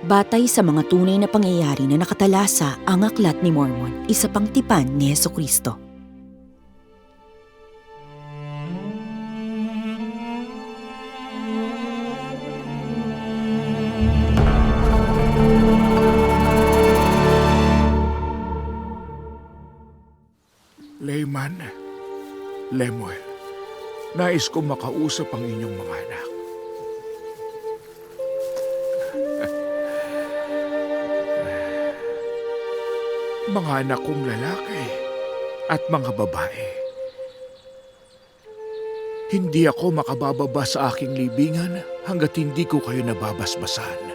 Batay sa mga tunay na pangyayari na nakatalasa ang aklat ni Mormon, isa pang tipan ni Heso Kristo. Layman, Lemuel, nais ko makausap ang inyong mga anak. Mga anak kong lalaki at mga babae. Hindi ako makabababa sa aking libingan hanggat hindi ko kayo nababasbasan.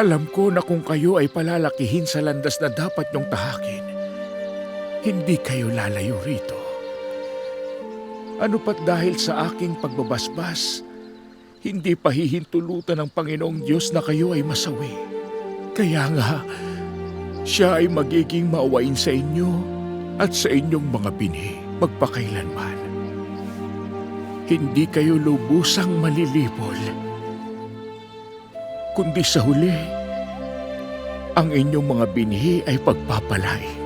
Alam ko na kung kayo ay palalakihin sa landas na dapat niyong tahakin, hindi kayo lalayo rito. Ano pat dahil sa aking pagbabasbas, hindi pa hihintulutan ng Panginoong Diyos na kayo ay masawi. Kaya nga, siya ay magiging maawain sa inyo at sa inyong mga binhi magpakailanman. Hindi kayo lubusang malilipol, kundi sa huli, ang inyong mga binhi ay pagpapalay.